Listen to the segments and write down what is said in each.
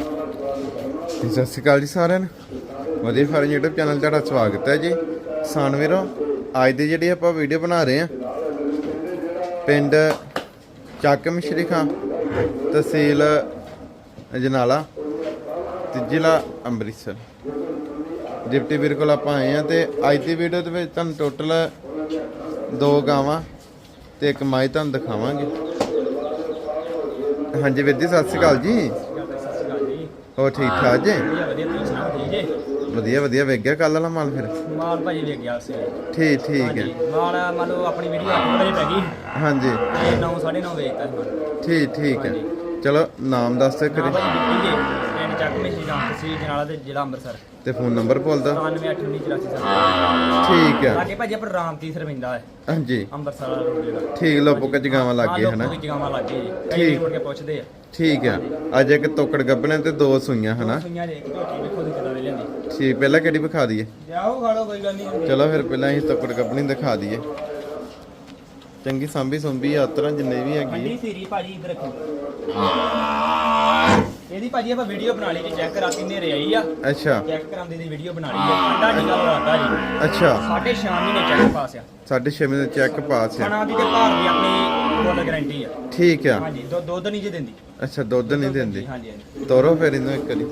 ਸਤਿ ਸ਼੍ਰੀ ਅਕਾਲ ਜੀ ਸਾਰਿਆਂ ਨੂੰ। ਵਧੀਆ ਫਾਰਮ YouTube ਚੈਨਲ ਤੁਹਾਡਾ ਸਵਾਗਤ ਹੈ ਜੀ। ਕਿਸਾਨ ਵੀਰੋ, ਅੱਜ ਦੀ ਜਿਹੜੀ ਆਪਾਂ ਵੀਡੀਓ ਬਣਾ ਰਹੇ ਹਾਂ, ਪਿੰਡ ਚੱਕ ਮਿਸ਼ਰੀ ਖਾਂ, ਤਹਿਸੀਲ ਅਜਨਾਲਾ ਤੇ ਜ਼ਿਲ੍ਹਾ ਅੰਮ੍ਰਿਤਸਰ। ਡਿਪਟੀ ਵੀਰ ਕੋਲ ਆਪਾਂ ਆਏ ਆ ਤੇ ਅੱਜ ਦੀ ਵੀਡੀਓ ਦੇ ਵਿੱਚ ਤੁਹਾਨੂੰ ਟੋਟਲ ਦੋ ਗਾਵਾਂ ਤੇ ਇੱਕ ਮਾਈ ਤੁਹਾਨੂੰ ਦਿਖਾਵਾਂਗੇ। ਹਾਂਜੀ ਵੀਰ ਜੀ, ਸਤਿ ਸ਼੍ਰੀ ਅਕਾਲ ਜੀ। ਹੋਰ ਠੀਕ ਠਾਕ ਜੀ? ਵਧੀਆ ਵਧੀਆ ਤੁਸੀਂ ਸੁਣਾਓ ਠੀਕ ਜੇ? ਵਧੀਆ ਵਧੀਆ ਵੇਖ ਗਿਆ ਕੱਲ ਵਾਲਾ ਮਾਲ ਫਿਰ? ਮਾਲ ਭਾਜੀ ਵੇਖ ਗਿਆ ਸੀ। ਠੀਕ ਠੀਕ ਹੈ। ਮਾਲ ਮੰਨ ਲਓ ਆਪਣੀ ਵੀਡੀਓ 8 ਵਜੇ ਪੈ ਗਈ। ਹਾਂਜੀ। ਤੇ 9 9:30 ਵੇਚਤਾ ਸੀ ਮਾਲ ਠੀਕ ਠੀਕ ਹੈ। ਚਲੋ ਨਾਮ ਦੱਸ ਨਾ ਕਰੀ ਭਾਜੀ ਬਿੱਟੀ ਜੇ ਪਿੰਡ ਚੱਕ ਮੇਸ਼ੀ ਗਾਂ ਤਸਵੀਰ ਜਨਾਲਾ ਤੇ ਜ਼ਿਲ੍ਹਾ ਅੰਮ੍ਰਿਤਸਰ। ਤੇ ਫੋਨ ਨੰਬਰ ਬੋਲ ਦਿਓ 988984 ਠੀਕ ਹੈ ਲਾਗੇ ਭਾਜੀ ਆਪਣਾ ਰਾਮ ਤੀਸਰ ਪੈਂਦਾ ਹੈ। ਹਾਂਜੀ। ਅੰਮ੍ਰਿਤਸਰ ਵਾਲਾ ਰੋਡ ਜਿਹੜਾ। ਠੀਕ ਲੋਪੋ ਕੱਚ ਗਾਵਾਂ ਲੱਗ ਗਏ ਹਨਾ? ਲੋਕੀ ਜਗਾਵਾਂ ਲੱਗੇ ਜੀ ਕਈ ਮੁੜ ਕੇ ਪੁੱਛਦੇ ਆ। ਠੀਕ ਹੈ ਅੱਜ ਇੱਕ ਤੋਕੜ ਗੱਬਣੇ ਤੇ ਦੋ ਸੂਈਆਂ ਹਨਾ? ਸੁਈਆਂ ਦੇ ਇੱਕ ਝੋਟੀ ਵੇਖੋ ਦੀ ਕਿਦਾਂ ਦੇ ਲੈਂਦੀ ਠੀਕ ਪਹਿਲਾਂ ਕਿਹੜੀ ਵਿਖਾ ਦਈਏ? ਜਾਓ ਖਾੜੋ ਕੋਈ ਗੱਲ ਨਹੀਂ। ਚਲੋ ਫਿਰ ਪਹਿਲਾਂ ਅਸੀਂ ਤੋਕੜ ਗੱਬਣੀ ਦਿਖਾ ਦਈਏ। ਚੰਗੀ ਸੰਭੀ ਸੰਭੀ ਯਾਤਰਾ ਜਿੰਨੇ ਵੀ ਹੈਗੀ। ਮੰਡੀ ਸੀਰੀ ਭਾਜੀ ਇੱਧਰ ਰੱਖੋ। ਇਹਦੀ ਭਾਜੀ ਆਪਾਂ ਵੀਡੀਓ ਬਣਾ ਲਈ ਜੀ ਚੈੱਕ ਕਰਾ ਨੇਰੇ ਆਈ ਆ। ਅੱਛਾ। ਚੈੱਕ ਕਰਾਉਂਦੇ ਦੀ ਵੀਡੀਓ ਬਣਾ ਲਈ ਹੈ ਅੰਡਾ ਟੀਕਾ ਲਵਾਤਾ ਜੀ। ਅੱਛਾ। ਸਾਢੇ ਛੇ ਮਹੀਨੇ ਚੈੱਕ ਪਾਸ ਆ। ਸਾਢੇ ਛੇ ਮਹੀਨੇ ਚੈੱਕ ਪਾਸ ਆ। ਖਾਣਾ ਦੀ ਤੇ ਭਾਰ ਦੀ ਆਪਣੀ ਫੁੱਲ ਗਾਰੰਟੀ ਆ। ਠੀਕ ਆ। ਹਾਂਜੀ ਦੁੱਧ ਦੁੱਧ ਨਹੀਂ ਜੇ ਦਿੰਦੀ। ਅੱਛਾ ਦੁੱਧ ਨਹੀਂ ਦਿੰਦੀ। ਹਾਂਜੀ ਹਾਂਜੀ। ਤੋਰੋ ਫਿਰ ਇਹਨੂੰ ਇੱਕ ਵਾਰੀ।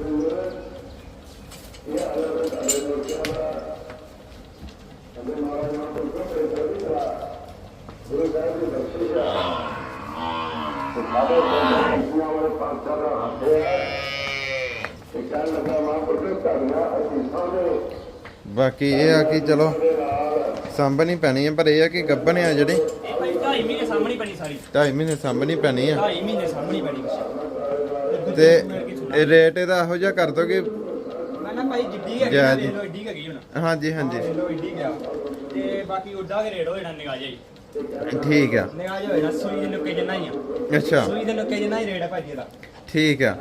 ਬਾਕੀ ਇਹ ਆ ਕਿ ਚਲੋ ਸਾਂਭਣੀ ਪੈਣੀ ਹੈ ਪਰ ਇਹ ਆ ਕਿ ਗੱਭਣ ਆ ਜਿਹੜੇ। ਭਾਈ 2.5 ਮਹੀਨੇ ਸਾਹਮਣੀ ਬਣੀ ਸਾਰੀ। 2.5 ਮਹੀਨੇ ਸਾਂਭਣੀ ਪੈਣੀ ਆ। 2.5 ਮਹੀਨੇ ਸਾਹਮਣੀ ਬਣੀ ਕੁਛ। ਤੇ ਇਹ ਰੇਟ ਇਹਦਾ ਇਹੋ ਜਿਹਾ ਕਰ ਦੋ ਕਿ ਮੈਂ ਨਾ ਭਾਈ ਜਿੱਡੀ ਹੈਗੀ ਆ, ਹੈਗੀ ਹੁਣ। ਹਾਂਜੀ ਹਾਂਜੀ। ਵੇਖ ਲਓ ਏਡੀ ਗਿਆ ਤੇ ਬਾਕੀ ਉੱਡਾ ਕੇ ਰੇਟ ਹੋ ਜਾਣਾ ਨਿਗਾਹ ਜਾਈ ਠੀਕ ਆ। ਨਿਗਾਹ ਜਾ ਹੋਇਆ ਸੂਈ ਦੇ ਨੁੱਕੇ ਜਿੰਨਾ ਹੀ ਆ। ਅੱਛਾ। ਸੂਈ ਦੇ ਨੁੱਕੇ ਜਿੰਨਾ ਹੀ ਰੇਟ ਹੈ ਭਾਜੀ ਇਹਦਾ। ਠੀਕ ਆ।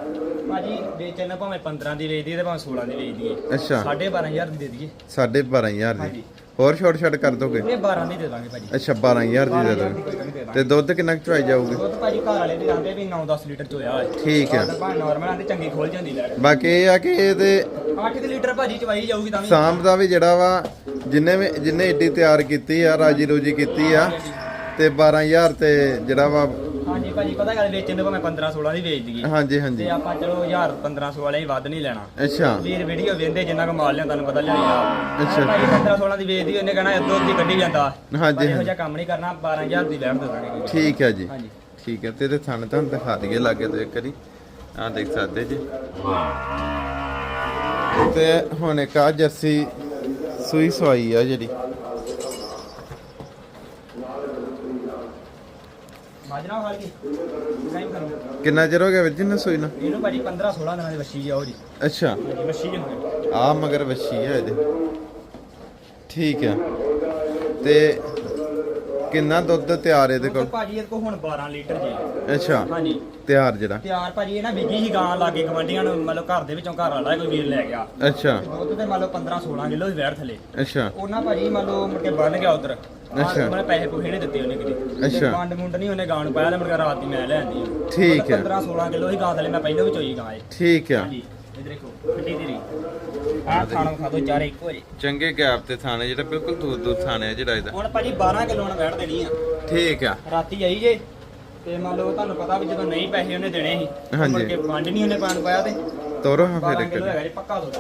ਭਾਜੀ ਵੇਚਣ ਭਾਵੇਂ 15 ਦੀ ਵੇਚਦੀ ਹੈ ਤੇ ਭਾਵੇਂ 16 ਦੀ ਵੇਚਦੀ ਹੈ ਅੱਛਾ। 12500 ਦੀ ਦੇ ਦਈਏ। ਸਾਢੇ 12000 ਦੀ। ਹਾਂਜੀ। ਹੋਰ ਛੋਟ ਛੋਟ ਕਰ ਦੋਗੇ? ਇਹ 12 ਦੀ ਦੇ ਦਾਂਗੇ ਭਾਜੀ। ਅੱਛਾ 12000 ਦੀ ਦੇ 12,000 ਦੀ ਦੋਗੇ ਤੇ ਦੁੱਧ ਕਿੰਨਾ ਕੁ ਚੁਆਈ ਜਾਊਗੀ? ਦੁੱਧ ਭਾਜੀ ਘਰ ਵਾਲੇ ਦੇ ਆਂਦੇ ਵੀ 9-10 ਲੀਟਰ ਚ ਹੋਇਆ। ਹੋਏ ਠੀਕ ਆ। ਭਾਵੇਂ ਨਾਰਮਲ ਆਂਦੇ ਚੰਗੀ ਖੋਲ ਜਾਂਦੀ ਲੈ ਬਾਕੀ ਇਹ ਆ ਕਿ ਇਹਦੇ 8 ਲੀਟਰ ਭਾਜੀ ਚਵਾਈ ਜਾਊਗੀ ਤਾਂ ਵੀ। ਸਾਂਭ ਦਾ ਵੀ ਜਿਹੜਾ ਵਾ ਜਿੰਨੇ ਵੀ ਜਿੰਨੇ ਏਡੀ ਤਿਆਰ ਕੀਤੀ ਆ ਰਾਜੀ ਰੋਜੀ ਕੀਤੀ ਆ ਤੇ 12000 ਤੇ ਜਿਹੜਾ ਵਾ ਹਾਂਜੀ ਭਾਜੀ ਪਤਾ ਗੱਲ ਵੇਚਣ ਨੂੰ ਭਾਵੇਂ 15-16 ਦੀ ਵੇਚ ਦਈਏ। ਹਾਂਜੀ ਤੇ ਹਾਂਜੀ ਆਪਾਂ ਚਲੋ 1000 1500 ਵਾਲੇ ਹੀ ਵੱਧ ਨਹੀਂ ਲੈਣਾ। ਅੱਛਾ। ਵੀਰ ਵੀਡੀਓ ਵੇਂਦੇ ਜਿੰਨਾ ਕੁ ਮਾਲ ਲਿਆ ਤੁਹਾਨੂੰ ਪਤਾ ਲਿਆ ਅੱਛਾ। ਭਾਈ 15-16 ਦੀ ਵੇਚਦੀ ਉਹਨੇ ਕਹਣਾ ਇਦੋਂ ਦੀ ਕੱਢੀ ਜਾਂਦਾ। ਹਾਂਜੀ, ਇਹੋ। ਜਿਹਾ ਕੰਮ ਨਹੀਂ ਕਰਨਾ 12000 ਦੀ ਲੈਣ ਦੇ ਦਾਂਗੇ। ਠੀਕ ਹੈ ਜੀ। ਹਾਂਜੀ। ਠੀਕ ਹੈ ਤੇ ਇਹਦੇ ਥਣ ਤੁਹਾਨੂੰ ਦਿਖਾ ਦਈਏ ਲਾਗੇ ਤੋਂ ਇੱਕ ਵਾਰੀ। ਆ ਦੇਖ ਸਕਦੇ ਜੀ। ਤੇ ਹੁਣ ਇੱਕ ਆ ਜਰਸੀ ਸੂਈ ਸਵਾਈ ਆ ਜਿਹੜੀ। ਮਾਜਰਾ ਕਰੋ ਕਿੰਨਾ ਚਿਰ ਹੋ ਗਿਆ ਵੀਰ ਜੀ ਨੂੰ ਸੂਈ ਨੂੰ? ਇਹਨੂੰ ਭਾਜੀ 15-16 ਦਿਨਾਂ ਦੀ ਵੱਛੀ ਆ ਉਹ ਜੀ। ਅੱਛਾ। ਹਾਂਜੀ ਵੱਛੀ ਜੀ ਹੋਣੀ ਆ। ਮਗਰ ਵੱਛੀ ਹੈ ਇਹਦੇ। ਠੀਕ ਹੈ ਤੇ ਕਿੰਨਾ ਦੁੱਧ ਤਿਆਰ ਇਹਦੇ ਕੋਲ? ਭਾਜੀ ਇਹਦੇ ਕੋਲ ਹੁਣ 12 ਲੀਟਰ ਜੀ। ਅੱਛਾ ਹਾਂਜੀ। ਤਿਆਰ ਜਿਹੜਾ? ਤਿਆਰ ਭਾਜੀ ਇਹ ਨਾ ਵਿਗੀ ਹੀ ਗਾਂ ਲਾਗੇ ਗਵੰਡੀਆਂ ਨੂੰ ਮਤਲਬ ਘਰ ਦੇ ਵਿੱਚੋਂ ਘਰ ਵਾਲਾ ਕੋਈ ਵੀਰ ਲੈ ਗਿਆ। ਅੱਛਾ। ਦੁੱਧ ਤੇ ਮੰਨ ਲਓ 15 16 ਕਿਲੋ ਦੀ ਵੈੜ ਥੱਲੇ। ਅੱਛਾ। ਉਹਨਾਂ ਭਾਜੀ ਮੰਨ ਲਓ ਮੁੜ ਕੇ ਬੰਨ ਗਿਆ ਉਧਰ। ਅੱਛਾ। ਮੈਂ ਪੈਸੇ ਪੂਸੇ ਨਹੀਂ ਦਿੱਤੇ ਉਹਨੇ ਕਿਤੇ। ਅੱਛਾ। ਪੰਡ ਮੁੰਡ ਨਹੀਂ ਉਹਨੇ ਗਾਂ ਨੂੰ ਪਾਇਆ ਤੇ ਮੁੜ ਕੇ ਰਾਤ ਦੀ ਮੈਂ ਲੈ ਆਂਦੀ ਠੀਕ ਹੈ। 15 16 ਕਿਲੋ ਹੀ ਗਾਂ ਥੱਲੇ ਮੈਂ ਪਹਿਲਾਂ ਵੀ ਚੋਈ ਗਾਂ ਏ ਠੀਕ ਆ ਹਾਂਜੀ। ਇਧਰ ਦੇਖੋ ਖੱਟੀ ਦੀ ਰੀ ਆਹ ਖਾਣਾ ਖਾ ਦੋ ਚਾਰੇ ਇੱਕੋ ਜੇ ਚੰਗੇ ਗੈਪ ਤੇ ਥਾਣੇ ਜਿਹੜਾ ਬਿਲਕੁਲ ਦੂਰ ਦੂਰ ਥਾਣੇ ਆ ਜਿਹੜਾ ਇਹਦਾ। ਹੁਣ ਭਾਜੀ 12 ਕਿਲੋ ਨਾਲ ਵੈੜ ਦੇਣੀ ਆ। ਠੀਕ ਆ। ਰਾਤੀ ਆਈ ਜੇ ਤੇ ਮੰਨ ਲਓ ਤੁਹਾਨੂੰ ਪਤਾ ਵੀ ਜਦੋਂ ਨਹੀਂ ਪੈਸੇ ਉਹਨੇ ਦੇਣੇ ਸੀ ਹਾਂਜੀ। ਮੁੜ ਕੇ ਨਹੀਂ ਉਹਨੇ ਪਾਣ ਪਾਇਆ ਤੇ। ਤੋਰੋ ਹਾਂ ਫਿਰ 12 ਇੱਕ ਕਿਲੋ ਵਾਰੀ। ਹੈਗਾ ਜੀ ਪੱਕਾ ਦੋ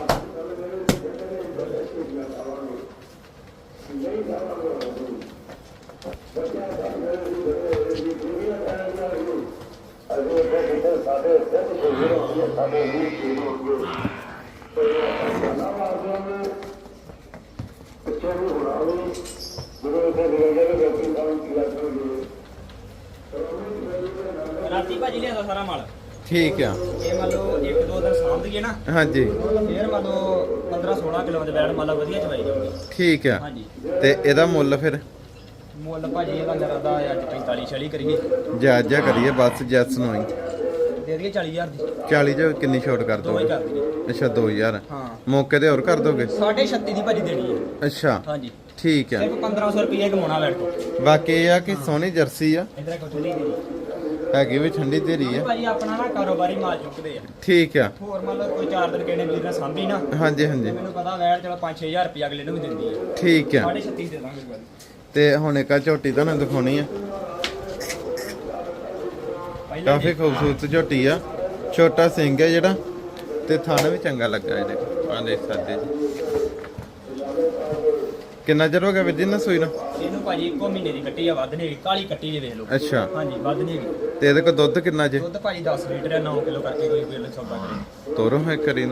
ਰਾਤੀ ਭਾਜੀ ਲਿਆਂਦਾ ਸਾਰਾ ਮਾਲ। ਠੀਕ ਆ। ਇਹ ਮੰਨ ਲਓ ਇੱਕ ਦੋ ਦਿਨ ਸਾਂਭ ਦਈਏ ਨਾ ਹਾਂਜੀ। ਫੇਰ ਮੰਨ ਲਓ 15 16 ਕਿਲੋ ਦੇ ਬੈੜ ਮੰਨ ਲਓ ਵਧੀਆ ਚਵਾਈ ਜਾਊਗੀ। ਠੀਕ ਆ। ਹਾਂਜੀ। ਤੇ ਇਹਦਾ ਮੁੱਲ ਫਿਰ? ਮੁੱਲ ਭਾਜੀ ਇਹਦਾ ਦਾ ਅੱਜ 45 40 ਕਰੀਏ। ਜਿਹਾ ਕਰੀਏ ਬਸ ਜੈਸ ਨੂੰ ਹੀ ਦੇ ਦਈਏ 40000 ਦੀ। 40 ਜੋ ਕਿੰਨੀ ਛੋਟ ਕਰ ਦੋ ਹੀ ਦੋਗੇ? ਕਰ ਅੱਛਾ 2000 ਹਾਂ। ਮੌਕੇ ਤੇ ਹੋਰ ਕਰ ਦੋਗੇ? 36 ਦੀ ਭਾਜੀ ਦੇਣੀ ਹੈ। ਅੱਛਾ। ਹਾਂਜੀ। ਠੀਕ ਆ ਸਿਰਫ 1500 ਰੁਪਏ ਕਮਾਉਣਾ ਬੈਠ ਕੋ ਬਾਕੀ ਇਹ ਆ ਕਿ ਸੋਹਣੀ ਜਰਸੀ ਆ। ਇਧਰ ਹੈਗੀ ਵੀ ਠੰਡੀ ਧੀਰੀ ਆ। ਭਾਜੀ ਆਪਣਾ ਨਾ ਕਾਰੋਬਾਰੀ ਮਾਲ ਚੁੱਕਦੇ ਆ। ਠੀਕ ਆ। ਹੋਰ ਮੰਨ ਲਓ ਕੋਈ ਚਾਰ ਦਿਨ ਕਿਹਨੇ ਵੀਰ ਨੇ ਸਾਂਭੀ ਨਾ। ਹਾਂਜੀ ਹਾਂਜੀ। ਤੇ ਮੈਨੂੰ ਪਤਾ ਵੈਟ ਚਲੋ 5-6000 ਰੁਪਏ ਅਗਲੇ ਨੂੰ ਵੀ ਦਿੰਦੀ ਹੈ ਠੀਕ ਆ। 36 ਦੇ ਦਾਂਗੇ ਤੇ ਹੁਣ ਇੱਕ ਆ ਝੋਟੀ ਤੁਹਾਨੂੰ ਦਿਖਾਉਣੀ ਆ। ਕਾਫੀ ਖੂਬਸੂਰਤ ਝੋਟੀ ਆ। ਛੋਟਾ ਸਿੰਘ ਹੈ ਜਿਹੜਾ ਤੇ ਥਣ ਵੀ ਚੰਗਾ ਲੱਗਾ ਇਹਦੇ ਆ ਦੇਖ ਸਕਦੇ ਜੀ। ਕਿੰਨਾ ਚਿਰ ਹੋ ਗਿਆ ਵੀਰ ਜੀ ਨਾ ਸੂਈ ਨੂੰ? ਇਹਨੂੰ ਭਾਜੀ ਇੱਕੋ ਮਹੀਨੇ ਦੀ ਕੱਟੀ ਆ ਵੱਧ ਨਹੀਂ ਹੈਗੀ। ਕਾਲੀ ਕੱਟੀ ਜੇ ਵੇਖ ਲਓ। ਅੱਛਾ। ਹਾਂਜੀ ਵੱਧ ਨਹੀਂ ਹੈਗੀ। ਤੇ ਇਹਦੇ ਕੋਲ ਦੁੱਧ ਕਿੰਨਾ ਜੇ? ਦੁੱਧ ਭਾਜੀ 10 ਲੀਟਰ ਹੈ 9 ਕਿਲੋ ਕਰਕੇ ਕੋਈ ਬਿੱਲ ਸੌਦਾ ਕਰੇ। ਤੋਰੋ ਹੈ ਕਰੀ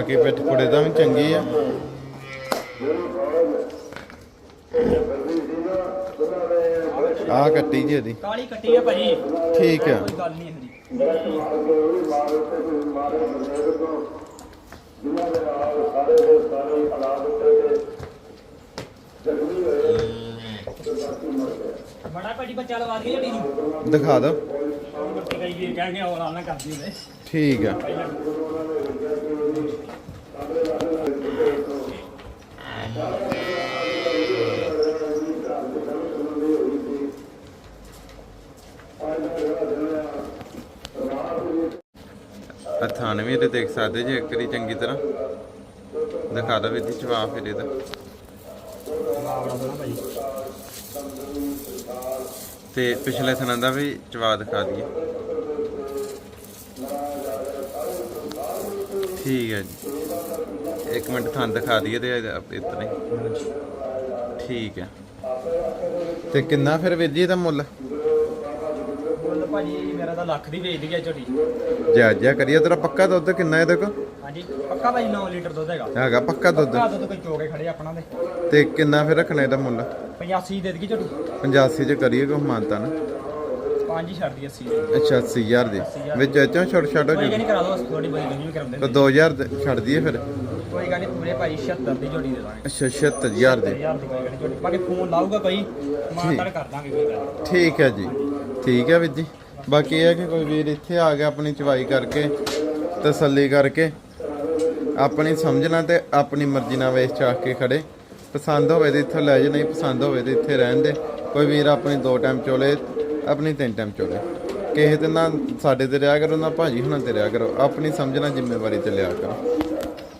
ਨੂੰ ਬਾਕੀ ਪਿੱਠ ਪੁੜੇ ਦਾ ਵੀ ਚੰਗੀ ਆ। ਆ ਕੱਟੀ ਜੀ ਇਹਦੀ। ਕਾਲੀ ਕੱਟੀ ਆ ਭਾਜੀ। ਠੀਕ ਆ। ਕੋਈ ਗੱਲ ਨਹੀਂ ਇਹਦੀ। ਬੜਾ ਭਾਜੀ ਬੱਚਾ ਲਵਾ ਦਈਏ ਜੱਟੀ ਨੂੰ ਦਿਖਾ ਹੁੰਦੇ ਠੀਕ ਆ। ਅਥਾਨ ਵੀ ਇਹਦੇ ਦੇਖ ਸਕਦੇ ਜੇ ਇੱਕ ਵਾਰੀ ਚੰਗੀ ਤਰ੍ਹਾਂ। ਦਿਖਾ ਦੋ ਵੀ ਦੀ ਜਵਾਬ ਫਿਰ ਇਹਦਾ। ਤੇ ਪਿਛਲੇ ਥਣਾਂ ਦਾ ਵੀ ਜਵਾਬ ਦਿਖਾ ਦਈਏ। ਠੀਕ ਹੈ ਜੀ। ਇੱਕ ਮਿੰਟ ਥਣ ਦਿਖਾ ਦਈਏ ਤੇ ਇਤਨੇ ਠੀਕ ਹੈ। ਤੇ ਕਿੰਨਾ ਫਿਰ ਵੀਰ ਜੀ ਇਹਦਾ ਮੁੱਲ? ਭਾਜੀ ਮੇਰਾ ਤਾਂ ਲੱਖ ਦੀ ਵੇਚਦੀ ਹੈ ਝੋਟੀ। ਜਾਇਜ਼ਾ ਕਰੀਏ ਤੇਰਾ ਪੱਕਾ ਦੁੱਧ ਕਿੰਨਾ ਇਹਦੇ ਕੋਲ ਹਾਂਜੀ ਪੱਕਾ ਭਾਜੀ 9 ਲੀਟਰ ਦੁੱਧ ਹੈਗਾ। ਹੈਗਾ ਪੱਕਾ ਦੁੱਧ। ਪੱਕਾ ਦੁੱਧ ਕੋਈ ਚੋਗੇ ਖੜੇ ਆਪਣਾ ਦੇ। ਤੇ ਕਿੰਨਾ ਫਿਰ ਰੱਖਣਾ ਇਹਦਾ ਮੁੱਲ? 85 ਦੇ ਦੇਗੀ ਝੋਟੀ। 85 ਚ ਕਰੀਏ ਕੋ ਮਾਨਤਾ ਨਾ। ਪੰਜ ਹੀ ਛੱਡ ਦੀ 80 ਦੇ। ਅੱਛਾ 80000 ਦੀ। ਵਿੱਚ ਚੋਂ ਛੋਟ ਛੱਡ ਹੋ ਕੋਈ ਗੱਲ ਜੂ ਨਹੀਂ ਕਰਾ ਦੋ ਥੋੜੀ ਬੜੀ ਨਹੀਂ ਕਰਾਉਂਦੇ। ਤਾਂ 2000 ਦੇ ਛੱਡ ਦਈਏ ਫਿਰ। ਕੋਈ ਗੱਲ ਨਹੀਂ ਪੂਰੇ ਭਾਜੀ 76 ਦੀ ਝੋਟੀ ਦੇ ਦਾਂਗੇ। ਅੱਛਾ 76000 ਦੀ। 1000 ਦੀ ਕੋਈ ਗੱਲ ਨਹੀਂ ਝੋਟੀ ਬਾਕੀ ਫੋਨ ਲਾਊਗਾ ਕੋਈ ਮਾਨਤਾੜ ਕਰ ਦਾਂਗੇ ਕੋਈ ਗੱਲ ਨੀ। ਠੀਕ ਹੈ ਜੀ। ਠੀਕ ਹੈ ਵੀਰ ਜੀ। ਬਾਕੀ ਇਹ ਹੈ ਕਿ ਕੋਈ ਵੀਰ ਇੱਥੇ ਆ ਗਿਆ ਆਪਣੀ ਚਵਾਈ ਕਰਕੇ ਤਸੱਲੀ ਕਰਕੇ ਆਪਣੀ ਸਮਝਣਾ ਤੇ ਆਪਣੀ ਮਰਜ਼ੀ ਨਾਲ ਵੇਚ ਚਾਹ ਕੇ ਖੜੇ। ਪਸੰਦ ਹੋਵੇ ਤੇ ਇੱਥੋਂ ਲੈ ਜਾ ਨਹੀਂ ਪਸੰਦ ਹੋਵੇ ਤੇ ਇੱਥੇ ਰਹਿਣ ਦੇ। ਕੋਈ ਵੀਰ ਆਪਣੀ ਦੋ ਟਾਈਮ ਚੋਲੇ ਆਪਣੀ ਤਿੰਨ ਟਾਈਮ ਚੋਲੇ। ਕਿਸੇ ਤੇ ਨਾ ਸਾਡੇ ਤੇ ਰਿਹਾ ਕਰੋ ਨਾ ਭਾਜੀ ਹੁਣਾਂ ਤੇ ਰਿਹਾ ਕਰੋ। ਆਪਣੀ ਸਮਝਣਾ ਜ਼ਿੰਮੇਵਾਰੀ ਤੇ ਲਿਆ ਕਰੋ।